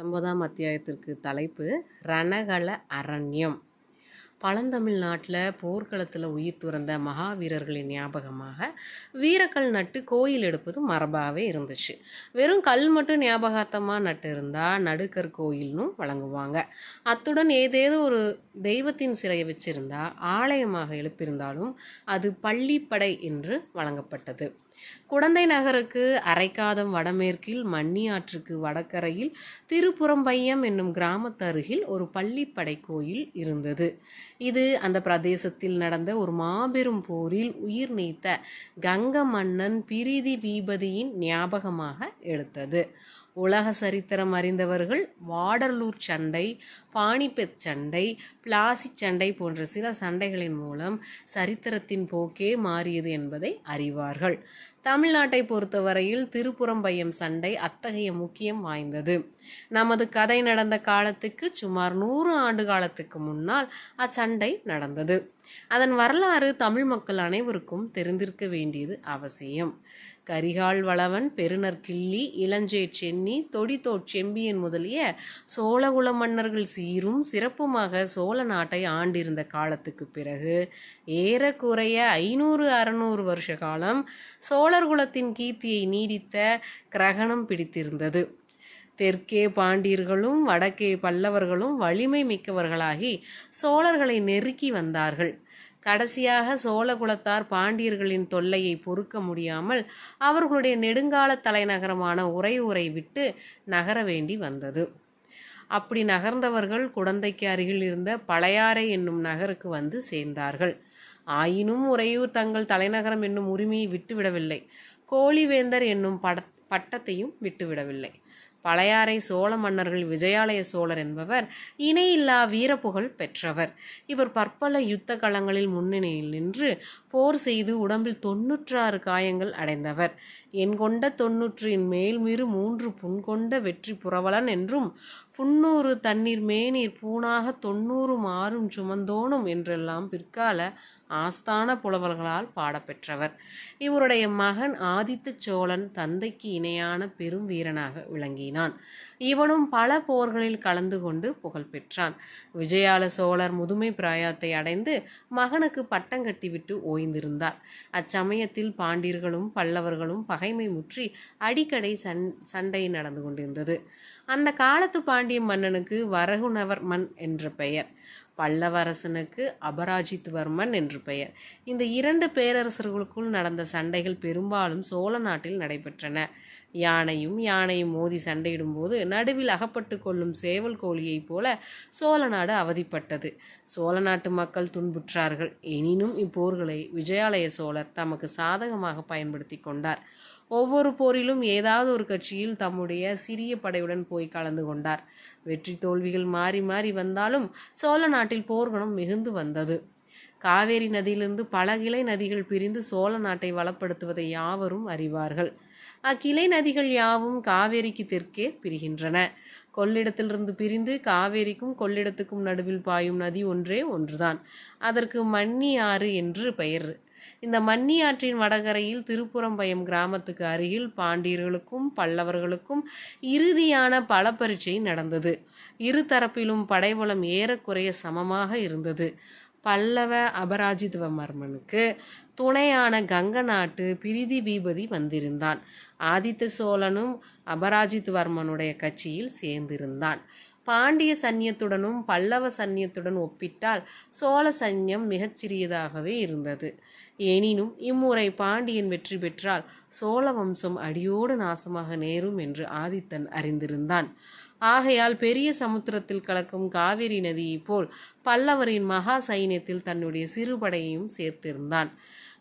பத்தொன்பதாம் அத்தியாயத்திற்கு தலைப்பு ரணகள அரண்யம். பழந்தமிழ்நாட்டில் போர்க்களத்தில் உயிர் துறந்த மகாவீரர்களின் ஞாபகமாக வீரக்கல் நட்டு கோயில் எடுப்பது மரபாகவே இருந்துச்சு. வெறும் கல் மட்டும் ஞாபகார்த்தமாக நட்டு இருந்தால் நடுக்கர் கோயில்னும் வழங்குவாங்க. அத்துடன் ஏதேதோ ஒரு தெய்வத்தின் சிலையை வச்சிருந்தா ஆலயமாக எழுப்பியிருந்தாலும் அது பள்ளிப்படை என்று வழங்கப்பட்டது. குடந்தை நகருக்கு அரைக்காதம் வடமேற்கில் மன்னி ஆற்றுக்கு திருப்புறம்பையம் என்னும் கிராமத்து அருகில் ஒரு பள்ளிப்படை கோயில் இருந்தது. இது அந்த பிரதேசத்தில் நடந்த ஒரு மாபெரும் போரில் உயிர் நீத்த கங்க மன்னன் பிரிதி வீபதியின் ஞாபகமாக எடுத்தது. உலக சரித்திரம் அறிந்தவர்கள் வாடர்லூர் சண்டை பாணிபெத் சண்டை பிளாசி சண்டை போன்ற சில சண்டைகளின் மூலம் சரித்திரத்தின் போக்கே மாறியது என்பதை அறிவார்கள். தமிழ்நாட்டை பொறுத்தவரையில் திருப்புறம்பையம் சண்டை அத்தகைய முக்கியம் வாய்ந்தது. நமது கதை நடந்த காலத்துக்கு சுமார் நூறு ஆண்டு காலத்துக்கு முன்னால் அச்சண்டை நடந்தது. அதன் வரலாறு தமிழ் மக்கள் அனைவருக்கும் தெரிந்திருக்க வேண்டியது அவசியம். கரிகால் வளவன் பெருநற்கிள்ளி இளஞ்சே சென்னி தொடித்தோட் செம்பியன் முதலிய சோழகுல மன்னர்கள் சீரும் சிறப்புமாக சோழ நாட்டை ஆண்டிருந்த காலத்துக்கு பிறகு ஏறக்குறைய ஐநூறு அறநூறு வருஷ காலம் சோழர் குலத்தின் கீர்த்தியை நீடித்த கிரகணம் பிடித்திருந்தது. தெற்கே பாண்டியர்களும் வடக்கே பல்லவர்களும் வலிமை மிக்கவர்களாகி சோழர்களை நெருக்கி வந்தார்கள். கடைசியாக சோழகுலத்தார் பாண்டியர்களின் தொல்லையை பொறுக்க முடியாமல் அவர்களுடைய நெடுங்கால தலைநகரமான உறையூரை விட்டு நகர வேண்டி வந்தது. அப்படி நகர்ந்தவர்கள் குடந்தைக்கு அருகில் இருந்த பழையாறை என்னும் நகருக்கு வந்து சேர்ந்தார்கள். ஆயினும் உறையூர் தங்கள் தலைநகரம் என்னும் உரிமையை விட்டுவிடவில்லை. கோழிவேந்தர் என்னும் பட பட்டத்தையும் விட்டுவிடவில்லை. பழையாறை சோழ மன்னர்கள் விஜயாலய சோழர் என்பவர் இணையில்லா வீரப்புகழ் பெற்றவர். இவர் பற்பல யுத்த களங்களில் முன்னணியில் நின்று போர் செய்து உடம்பில் தொன்னூற்றாறு காயங்கள் அடைந்தவர். என் கொண்ட தொன்னூற்றின் மேல்மிரு மூன்று புண்கொண்ட வெற்றி புரவலன் என்றும் புன்னூறு தண்ணீர் மேநீர் பூணாக தொண்ணூறு மாறும் சுமந்தோனும் என்றெல்லாம் பிற்கால ஆஸ்தான புலவர்களால் பாடப்பெற்றவர். இவருடைய மகன் ஆதித்த சோழன் தந்தைக்கு இணையான பெரும் வீரனாக விளங்கினான். இவனும் பல போர்களில் கலந்து கொண்டு புகழ் பெற்றான். விஜயால சோழர் முதுமை பிராயத்தை அடைந்து மகனுக்கு பட்டம் கட்டிவிட்டு ஓய்ந்திருந்தார். அச்சமயத்தில் பாண்டியர்களும் பல்லவர்களும் பகைமை முற்றி அடிக்கடி சண் சண்டை நடந்து கொண்டிருந்தது. அந்த காலத்து பாண்டிய மன்னனுக்கு வரகுணவர் மன் என்ற பெயர் பல்லவரசனுக்கு அபராஜித்வர்மன் என்று பெயர். இந்த இரண்டு பேரரசர்களுக்குள் நடந்த சண்டைகள் பெரும்பாலும் சோழ நாட்டில் நடைபெற்றன. யானையும் யானையும் மோதி சண்டையிடும்போது நடுவில் அகப்பட்டு கொள்ளும் சேவல் கோழியைப் போல சோழ நாடு அவதிப்பட்டது. சோழ நாட்டு மக்கள் துன்புற்றார்கள். எனினும் இப்போர்களை விஜயாலய சோழர் தமக்கு சாதகமாக பயன்படுத்தி கொண்டார். ஒவ்வொரு போரிலும் ஏதாவது ஒரு கட்சியில் தம்முடைய சிறிய படையுடன் போய் கலந்து கொண்டார். வெற்றி தோல்விகள் மாறி மாறி வந்தாலும் சோழ நாட்டில் போர்க்குணம் மிகுந்து வந்தது. காவேரி நதியிலிருந்து பல கிளை நதிகள் பிரிந்து சோழ நாட்டை வளப்படுத்துவதை யாவரும் அறிவார்கள். அக்கிளை நதிகள் யாவும் காவேரிக்கு தெற்கே பிரிகின்றன. கொள்ளிடத்திலிருந்து பிரிந்து காவேரிக்கும் கொள்ளிடத்துக்கும் நடுவில் பாயும் நதி ஒன்றே ஒன்றுதான். அதற்கு மன்னி ஆறு என்று பெயர் இந்த மன்னி ஆற்றின் வடகரையில் திருப்புறம்பயம் கிராமத்துக்கு அருகில் பாண்டியர்களுக்கும் பல்லவர்களுக்கும் இறுதியான பல பரீட்சை நடந்தது. இரு தரப்பிலும் படைபலம் ஏறக்குறைய சமமாக இருந்தது. பல்லவ அபராஜித்வமர்மனுக்கு துணையான கங்க நாட்டு பிரிதி பீபதி வந்திருந்தான். ஆதித்த சோழனும் அபராஜித்வர்மனுடைய கட்சியில் சேர்ந்திருந்தான். பாண்டிய சன்னியத்துடனும் பல்லவ சன்னியத்துடன் ஒப்பிட்டால் சோழ சன்னியம் மிகச்சிறியதாகவே இருந்தது. எனினும் இம்முறை பாண்டியன் வெற்றி பெற்றால் சோழ வம்சம் அடியோடு நாசமாக நேரும் என்று ஆதித்தன் அறிந்திருந்தான். ஆகையால் பெரிய சமுத்திரத்தில் கலக்கும் காவிரி நதியைப் போல் பல்லவரின் மகா சைன்யத்தில் தன்னுடைய சிறுபடையையும் சேர்த்திருந்தான்.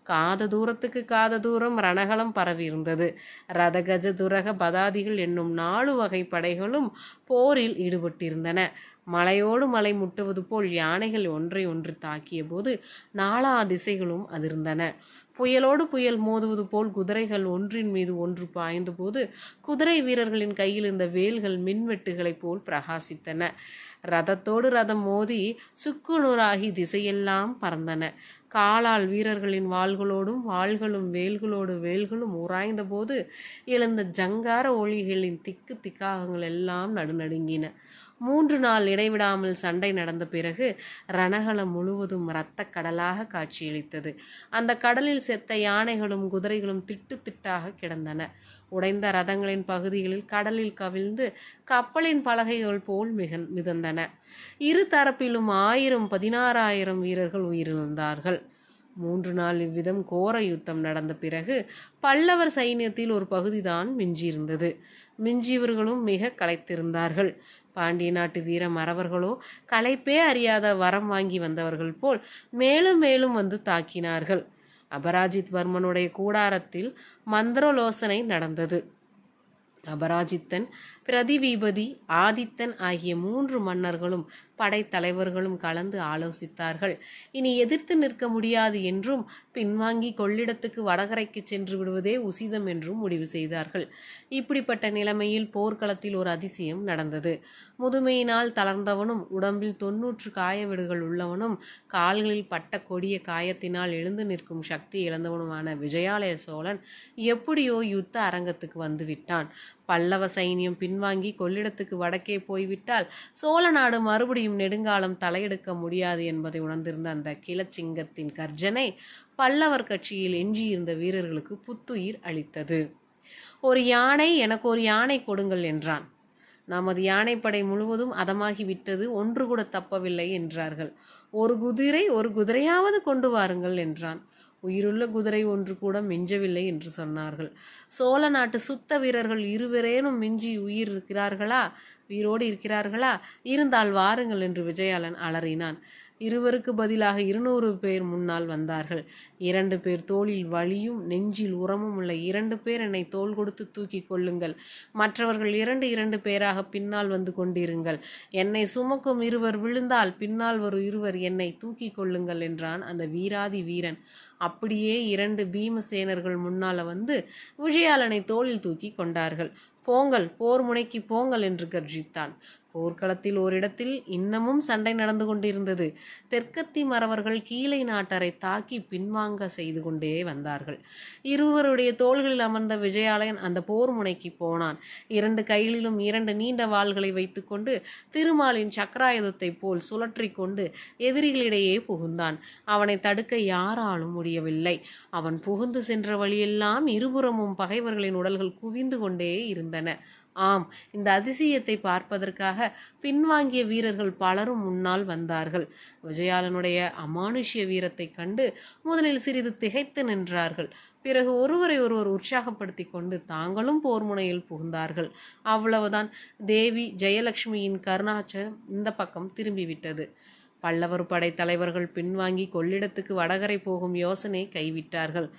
காத தூரத்துக்கு காத தூரம் ரணகலம் பரவியிருந்தது. ரதகஜ துரக பதாதிகள் என்னும் நாலு வகை படைகளும் போரில் ஈடுபட்டிருந்தன. மலையோடு மலை முட்டுவது போல் யானைகள் ஒன்றை ஒன்று தாக்கிய போது நாலா திசைகளும் அதிர்ந்தன. புயலோடு புயல் மோதுவது போல் குதிரைகள் ஒன்றின் மீது ஒன்று பாய்ந்தபோது குதிரை வீரர்களின் கையில் இருந்த வேல்கள் மின்வெட்டுகளைப் போல் பிரகாசித்தன. ரதத்தோடு ரதம் மோதி சுக்குநூறாகி திசையெல்லாம் பறந்தன. காலால் வீரர்களின் வாள்களோடும் வாள்களும் வேல்களோடு வேல்களும் உராய்ந்தபோது எழுந்த ஜங்கார ஒளிகளின் திக்கு திக்காகங்கள் எல்லாம் நடுநடுங்கின. மூன்று நாள் இடைவிடாமல் சண்டை நடந்த பிறகு ரணகளம் முழுவதும் இரத்த கடலாக காட்சியளித்தது. அந்த கடலில் செத்த யானைகளும் குதிரைகளும் திட்டு திட்டாக கிடந்தன. உடைந்த ரதங்களின் பகுதிகளில் கடலில் கவிழ்ந்து கப்பலின் பலகைகள் போல் மிக மிதந்தன. இரு தரப்பிலும் ஆயிரம் பதினாறாயிரம் வீரர்கள் உயிரிழந்தார்கள். மூன்று நாள் இவ்விதம் கோர யுத்தம் நடந்த பிறகு பல்லவர் சைன்யத்தில் ஒரு பகுதிதான் மிஞ்சியிருந்தது. மிஞ்சியவர்களும் மிக களைத்திருந்தார்கள். பாண்டிய நாட்டு வீர மறவர்களோ களைப்பே அறியாத வரம் வாங்கி வந்தவர்கள் போல் மேலும் மேலும் வந்து தாக்கினார்கள். அபராஜித் வர்மனுடைய கூடாரத்தில் மந்திரலோசனை நடந்தது. அபராஜித்தன் பிரதிவீபதி ஆதித்தன் ஆகிய மூன்று மன்னர்களும் படைத்தலைவர்களும் கலந்து ஆலோசித்தார்கள். இனி எதிர்த்து நிற்க முடியாது என்றும் பின்வாங்கி கொள்ளிடத்துக்கு வடகரைக்கு சென்று விடுவதே உசிதம் என்றும் முடிவு செய்தார்கள். இப்படிப்பட்ட நிலைமையில் போர்க்களத்தில் ஒரு அதிசயம் நடந்தது. முதுமையினால் தளர்ந்தவனும் உடம்பில் தொன்னூற்று காயவீடுகள் உள்ளவனும் கால்களில் பட்ட கொடிய காயத்தினால் எழுந்து நிற்கும் சக்தி இழந்தவனுமான விஜயாலய சோழன் எப்படியோ யுத்த அரங்கத்துக்கு வந்துவிட்டான். பல்லவ சைனியம் பின்வாங்கி கொள்ளிடத்துக்கு வடக்கே போய்விட்டால் சோழ நாடு மறுபடியும் நெடுங்காலம் தலையெடுக்க முடியாது என்பதை உணர்ந்திருந்த அந்த கிளச்சிங்கத்தின் கர்ஜனை பல்லவர் கட்சியில் எஞ்சியிருந்த வீரர்களுக்கு புத்துயிர் அளித்தது. ஒரு யானை எனக்கு ஒரு யானை கொடுங்கள் என்றான். நமது யானைப்படை முழுவதும் அதமாகி விட்டது ஒன்று கூட தப்பவில்லை என்றார்கள். ஒரு குதிரை ஒரு குதிரையாவது கொண்டு வாருங்கள் என்றான். உயிருள்ள குதிரை ஒன்று கூட மிஞ்சவில்லை என்று சொன்னார்கள். சோழ நாட்டு சுத்த வீரர்கள் இருவரேனும் மிஞ்சி உயிர் இருக்கிறார்களா? உயிரோடு இருக்கிறார்களா? இருந்தால் வாருங்கள் என்று விஜயாலன் அலறினான். இருவருக்கு பதிலாக இருநூறு பேர் முன்னால் வந்தார்கள். இரண்டு பேர் தோளில் வலியும் நெஞ்சில் உரமும் உள்ள இரண்டு பேர் என்னை தோள் கொடுத்து தூக்கி கொள்ளுங்கள். மற்றவர்கள் இரண்டு இரண்டு பேராக பின்னால் வந்து கொண்டிருங்கள். என்னை சுமக்கும் இருவர் விழுந்தால் பின்னால் வரும் இருவர் என்னை தூக்கி கொள்ளுங்கள் என்றான் அந்த வீராதி வீரன். அப்படியே இரண்டு பீமசேனர்கள் முன்னால வந்து விஜயாலனை தோளில் தூக்கி கொண்டார்கள். போங்கள் போர் முனைக்கு போங்கள் என்று கர்ஜித்தான். போர்க்களத்தில் ஓரிடத்தில் இன்னமும் சண்டை நடந்து கொண்டிருந்தது. தெற்கத்தி மறவர்கள் கீழை நாட்டரை தாக்கி பின்வாங்க செய்து கொண்டே வந்தார்கள். இருவருடைய தோள்களில் அமர்ந்த விஜயாலயன் அந்த போர் முனைக்கு போனான். இரண்டு கைகளிலும் இரண்டு நீண்ட வாள்களை வைத்துக்கொண்டு திருமாலின் சக்கராயுதத்தை போல் சுழற்றி கொண்டு எதிரிகளிடையே புகுந்தான். அவனை தடுக்க யாராலும் முடியவில்லை. அவன் புகுந்து சென்ற வழியெல்லாம் இருபுறமும் பகைவர்களின் உடல்கள் குவிந்து கொண்டே இருந்தன. ஆம் இந்த அதிசயத்தை பார்ப்பதற்காக பின்வாங்கிய வீரர்கள் பலரும் முன்னால் வந்தார்கள். விஜயாலனுடைய அமானுஷ்ய வீரத்தை கண்டு முதலில் சிறிது திகைத்து நின்றார்கள். பிறகு ஒருவரை ஒருவர் உற்சாகப்படுத்தி கொண்டு தாங்களும் போர் முனையில் புகுந்தார்கள். அவ்வளவுதான். தேவி ஜெயலட்சுமியின் கருணாச்சம் இந்த பக்கம் திரும்பிவிட்டது. பல்லவர் படை தலைவர்கள் பின்வாங்கி கொள்ளிடத்துக்கு வடகரை போகும் யோசனை கைவிட்டார்கள்.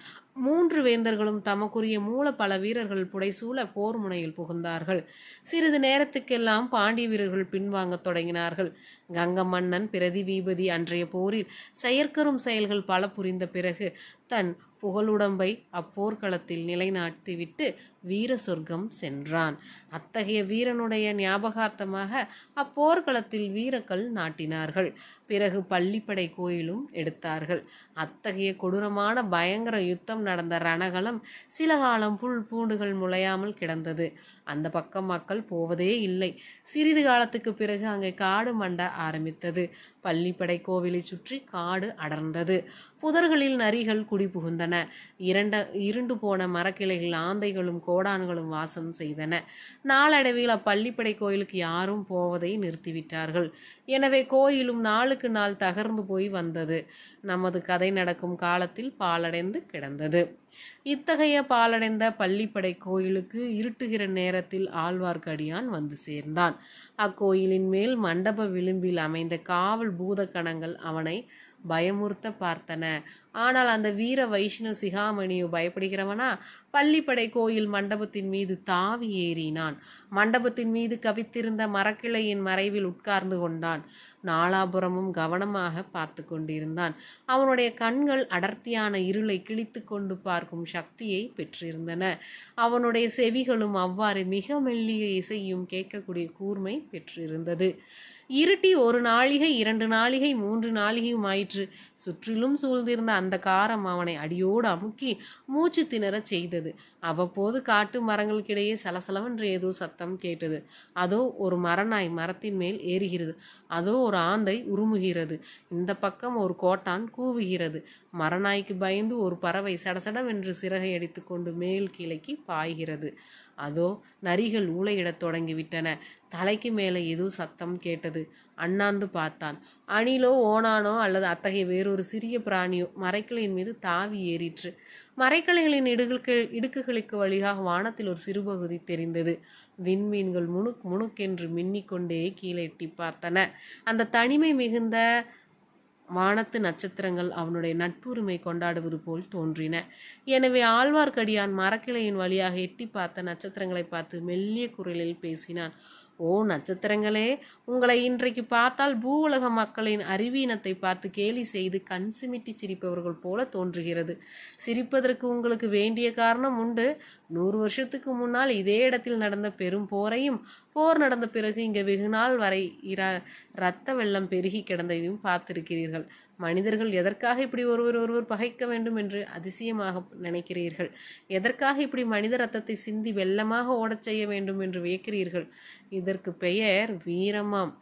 மூன்று வேந்தர்களும் தமக்குரிய மூல பல வீரர்கள் புடைசூழ போர் முனையில் புகுந்தார்கள். சிறிது நேரத்துக்கெல்லாம் பாண்டிய வீரர்கள் பின்வாங்கத் தொடங்கினார்கள். கங்க மன்னன் பிரதிவீபதி அன்றைய போரில் செயற்கரும் செயல்கள் பல புரிந்த பிறகு தன் புகழுடம்பை அப்போர்க்களத்தில் நிலைநாட்டிவிட்டு வீர சொர்க்கம் சென்றான். அத்தகைய வீரனுடைய ஞாபகார்த்தமாக அப்போர்க்களத்தில் வீரக்கல் நாட்டினார்கள். பிறகு பள்ளிப்படை கோயிலும் எடுத்தார்கள். அத்தகைய கொடூரமான பயங்கர யுத்தம் நடந்த ரணகலம் சில காலம் புல் பூண்டுகள் முளையாமல் கிடந்தது. அந்த பக்கம் மக்கள் போவதே இல்லை. சிறிது காலத்துக்கு பிறகு அங்கே காடு மண்ட ஆரம்பித்தது. பள்ளிப்படை கோவிலை சுற்றி காடு அடர்ந்தது. புதர்களில் நரிகள் குடிபுகுந்தன இரண்ட இருண்டு போன மரக்கிளைகள் ஆந்தைகளும் கோடான்களும் வாசம் செய்தன. நாளடைவில் அப்பள்ளிப்படை கோயிலுக்கு யாரும் போவதை நிறுத்திவிட்டார்கள். எனவே கோயிலும் நாளுக்கு நாள் தகர்ந்து போய் வந்தது. நமது கதை நடக்கும் காலத்தில் பாலடைந்து கிடந்தது. இத்தகைய பாலடைந்த பள்ளிப்படை கோயிலுக்கு இருட்டுகிற நேரத்தில் ஆழ்வார்க்கடியான் வந்து சேர்ந்தான். அக்கோயிலின் மேல் மண்டப விளிம்பில் அமைந்த காவல் பூத கணங்கள் அவனை பயமுறுத்த பார்த்தன. ஆனால் அந்த வீர வைஷ்ணவ சிகாமணியோ பயப்படுகிறவனா? பள்ளிப்படை கோயில் மண்டபத்தின் மீது தாவி ஏறினான். மண்டபத்தின் மீது கவித்திருந்த மரக்கிளையின் மறைவில் உட்கார்ந்து கொண்டான். நாலாபுரமும் கவனமாக பார்த்து கொண்டிருந்தான். அவனுடைய கண்கள் அடர்த்தியான இருளை கிழித்து கொண்டு பார்க்கும் சக்தியை பெற்றிருந்தன. அவனுடைய செவிகளும் அவ்வாறு மிக மெல்லிய இசையும் கேட்கக்கூடிய கூர்மை பெற்றிருந்தது. இருட்டி ஒரு நாளிகை இரண்டு நாளிகை மூன்று நாளிகையும் ஆயிற்று. சுற்றிலும் சூழ்ந்திருந்த அந்த காரம் அவனை அடியோடு அமுக்கி மூச்சு திணறச் செய்தது. அவ்வப்போது காட்டு மரங்களுக்கிடையே சலசலவென்று ஏதோ சத்தம் கேட்டது. அதோ ஒரு மரநாய் மரத்தின் மேல் ஏறுகிறது. அதோ ஒரு ஆந்தை உருமுகிறது. இந்த பக்கம் ஒரு கோட்டான் கூவுகிறது. மரநாய்க்கு பயந்து ஒரு பறவை சடசடவென்று சிறகை அடித்துக்கொண்டு மேல் கிளைக்கு பாய்கிறது. அதோ நரிகள் ஊளையிடத் தொடங்கிவிட்டன. தலைக்கு மேலே ஏதோ சத்தம் கேட்டது. அண்ணாந்து பார்த்தான். அணிலோ ஓனானோ அல்லது அத்தகைய வேறொரு சிறிய பிராணியோ மரைக்கிளையின் மீது தாவி ஏறிற்று. மரைக்கிளைகளின் இடுகளுக்கு இடுக்குகளுக்கு வழியாக வானத்தில் ஒரு சிறுபகுதி தெரிந்தது. விண்மீன்கள் முணுக் முணுக்கென்று மின்னிக்கொண்டே கீழே எட்டி பார்த்தன. அந்த தனிமை மிகுந்த வானத்து நட்சத்திரங்கள் அவனுடைய நட்புரிமை கொண்டாடுவது போல் தோன்றின. எனவே ஆழ்வார்க்கடியான் மரக்கிளையின் வழியாக எட்டி பார்த்த நட்சத்திரங்களை பார்த்து மெல்லிய குரலில் பேசினான். ஓ நட்சத்திரங்களே உங்களை இன்றைக்கு பார்த்தால் பூவுலக மக்களின் அறிவீனத்தை பார்த்து கேலி செய்து கண் சிமிட்டி சிரிப்பவர்கள் போல தோன்றுகிறது. சிரிப்பதற்கு உங்களுக்கு வேண்டிய காரணம் உண்டு. நூறு வருஷத்துக்கு முன்னால் இதே இடத்தில் நடந்த பெரும் போரையும் போர் நடந்த பிறகு இங்கே வெகு நாள் வரை இர இரத்த வெள்ளம் பெருகி கிடந்ததையும் பார்த்திருக்கிறீர்கள். மனிதர்கள் எதற்காக இப்படி ஒருவர் ஒருவர் பகைக்க வேண்டும் என்று அதிசயமாக நினைக்கிறீர்கள்? எதற்காக இப்படி மனித ரத்தத்தை சிந்தி வெள்ளமாக ஓடச் செய்ய வேண்டும் என்று வியக்கிறீர்கள்? இதற்கு பெயர் வீரமாம்.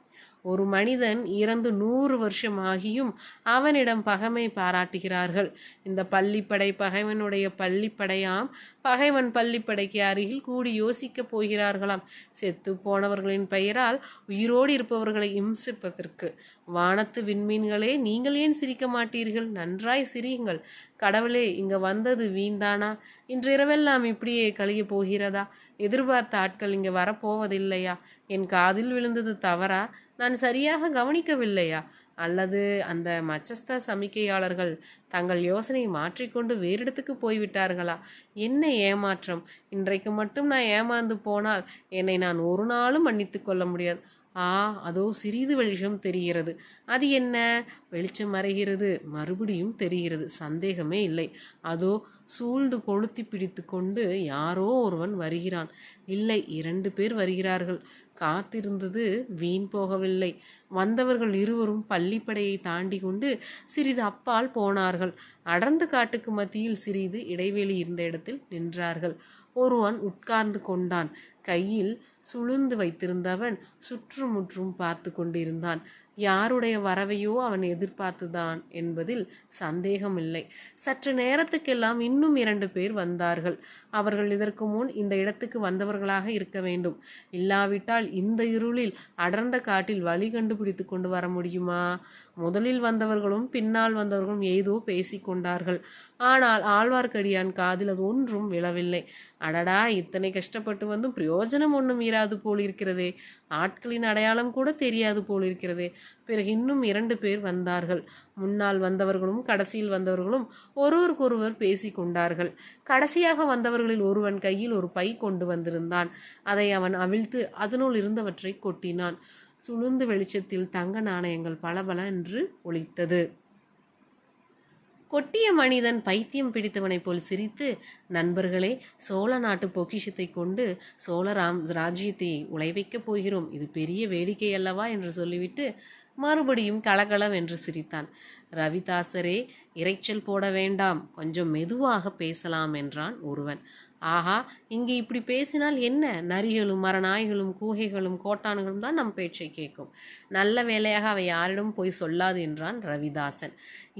ஒரு மனிதன் இறந்து நூறு வருஷம் ஆகியும் அவனிடம் பகைமை பாராட்டுகிறார்கள். இந்த பள்ளிப்படை பகைவனுடைய பள்ளிப்படையாம். பகைவன் பள்ளிப்படைக்கு அருகில் கூடி யோசிக்கப் போகிறார்களாம். செத்து போனவர்களின் பெயரால் உயிரோடு இருப்பவர்களை இம்சிப்பதற்கு. வானத்து விண்மீன்களே நீங்கள் ஏன் சிரிக்க மாட்டீர்கள்? நன்றாய் சிரியுங்கள். கடவுளே இங்க வந்தது வீண்தானா? இன்றிரவெல்லாம் இப்படியே கழிய போகிறதா? எதிர்பார்த்த ஆட்கள் இங்க வரப்போவதில்லையா? என் காதில் விழுந்தது தவறா? நான் சரியாக கவனிக்கவில்லையா? அல்லது அந்த மச்சஸ்த சமிக்கையாளர்கள் தங்கள் யோசனையை மாற்றிக்கொண்டு வேறு இடத்துக்கு போய்விட்டார்களா? என்ன ஏமாற்றம்? இன்றைக்கு மட்டும் நான் ஏமாந்து போனால் என்னை நான் ஒரு நாளும் மன்னித்து கொள்ள முடியாது. ஆ அதோ சிறிது வெளிச்சம் தெரிகிறது. அது என்ன? வெளிச்சம் மறைகிறது. மறுபடியும் தெரிகிறது. சந்தேகமே இல்லை. அதோ சூழ்ந்து கொளுத்தி பிடித்து கொண்டு யாரோ ஒருவன் வருகிறான். இல்லை இரண்டு பேர் வருகிறார்கள். காத்திருந்தது வீண் போகவில்லை. வந்தவர்கள் இருவரும் பள்ளிப்படையை தாண்டி கொண்டு சிறிது அப்பால் போனார்கள். அடர்ந்த காட்டுக்கு மத்தியில் சிறிது இடைவெளி இருந்த இடத்தில் நின்றார்கள். ஒருவன் உட்கார்ந்து கொண்டான். கையில் சுளுந்து வைத்திருந்தவன் சுற்றுமுற்றும் பார்த்து கொண்டிருந்தான். யாருடைய வரவையோ அவன் எதிர்பார்த்துதான் என்பதில் சந்தேகமில்லை. சற்று நேரத்துக்கெல்லாம் இன்னும் இரண்டு பேர் வந்தார்கள். அவர்கள் இதற்கு முன் இந்த இடத்துக்கு வந்தவர்களாக இருக்க வேண்டும். இல்லாவிட்டால் இந்த இருளில் அடர்ந்த காட்டில் வழி கண்டுபிடித்து கொண்டு வர முடியுமா? முதலில் வந்தவர்களும் பின்னால் வந்தவர்களும் ஏதோ பேசிக்கொண்டார்கள் ஆனால் ஆழ்வார்க்கடியான் காதில் அது ஒன்றும் விழவில்லை. அடடா இத்தனை கஷ்டப்பட்டு வந்தும் பிரயோஜனம் ஒன்றும் இராது போல் இருக்கிறதே ஆட்களின் அடையாளம் கூட தெரியாது போல் இருக்கிறதே பிறகு இன்னும் இரண்டு பேர் வந்தார்கள். முன்னால் வந்தவர்களும் கடைசியில் வந்தவர்களும் ஒருவருக்கொருவர் பேசி கொண்டார்கள். கடைசியாக வந்தவர்களில் ஒருவன் கையில் ஒரு பை கொண்டு வந்திருந்தான். அதை அவன் அவிழ்த்து அதனுள் இருந்தவற்றை கொட்டினான். சுளுந்து வெளிச்சத்தில் தங்க நாணயங்கள் பளபள என்று ஒலித்தது. கொட்டிய மனிதன் பைத்தியம் பிடித்தவனைப் போல் சிரித்து நண்பர்களே சோழ நாட்டு பொக்கிஷத்தை கொண்டு சோழ ராம் ராஜ்யத்தை உழைவைக்கப் போகிறோம். இது பெரிய வேடிக்கை அல்லவா? என்று சொல்லிவிட்டு மறுபடியும் கலகலவென்று சிரித்தான். ரவிதாசரே இரைச்சல் போட வேண்டாம். கொஞ்சம் மெதுவாக பேசலாம் என்றான் ஒருவன். ஆஹா இங்கே இப்படி பேசினால் என்ன? நரிகளும் மரநாய்களும் கூகைகளும் கோட்டான்களும் தான் நம் பேச்சை கேட்கும். நல்ல வேலையாக அவை யாரிடம் போய் சொல்லாது என்றான் ரவிதாசன்.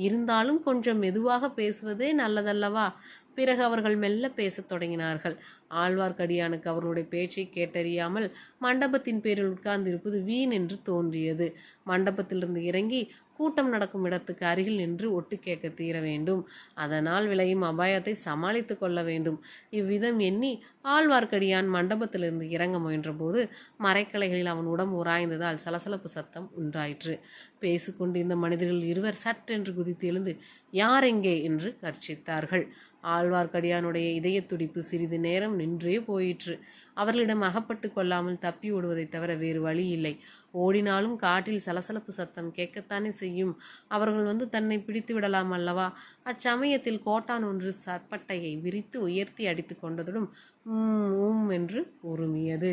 இருந்தாலும் கொஞ்சம் மெதுவாக பேசுவதே நல்லதல்லவா? பிறகு அவர்கள் மெல்ல பேசத் தொடங்கினார்கள். ஆழ்வார்க்கடியானுக்கு அவர்களுடைய பேச்சை கேட்டறியாமல் மண்டபத்தின் பேரில் உட்கார்ந்திருப்பது வீண் என்று தோன்றியது. மண்டபத்திலிருந்து இறங்கி கூட்டம் நடக்கும் இடத்துக்கு அருகில் நின்று ஒட்டு கேட்க தீர வேண்டும். அதனால் விளையும் அபாயத்தை சமாளித்து கொள்ள வேண்டும். இவ்விதம் எண்ணி ஆழ்வார்க்கடியான் மண்டபத்திலிருந்து இறங்க முயன்றபோது மறைக்கலைகளில் அவன் உடம்பு உராய்ந்ததால் சலசலப்பு சத்தம் உண்டாயிற்று. பேசிக்கொண்டிருந்த மனிதர்கள் இருவர் சற்றென்று குதித்து எழுந்து யார் எங்கே? என்று கர்ச்சித்தார்கள். ஆழ்வார்க்கடியானுடைய இதய துடிப்பு சிறிது நேரம் நின்றே போயிற்று. அவர்களிடம் அகப்பட்டு கொள்ளாமல் தப்பி ஓடுவதை தவிர வேறு வழி இல்லை. ஓடினாலும் காட்டில் சலசலப்பு சத்தம் கேட்கத்தானே செய்யும். அவர்கள் வந்து தன்னை பிடித்து விடலாம் அல்லவா? அச்சமயத்தில் கோட்டான் ஒன்று சற்பட்டையை விரித்து உயர்த்தி அடித்து கொண்டதுடன் ஊம் என்று உருமியது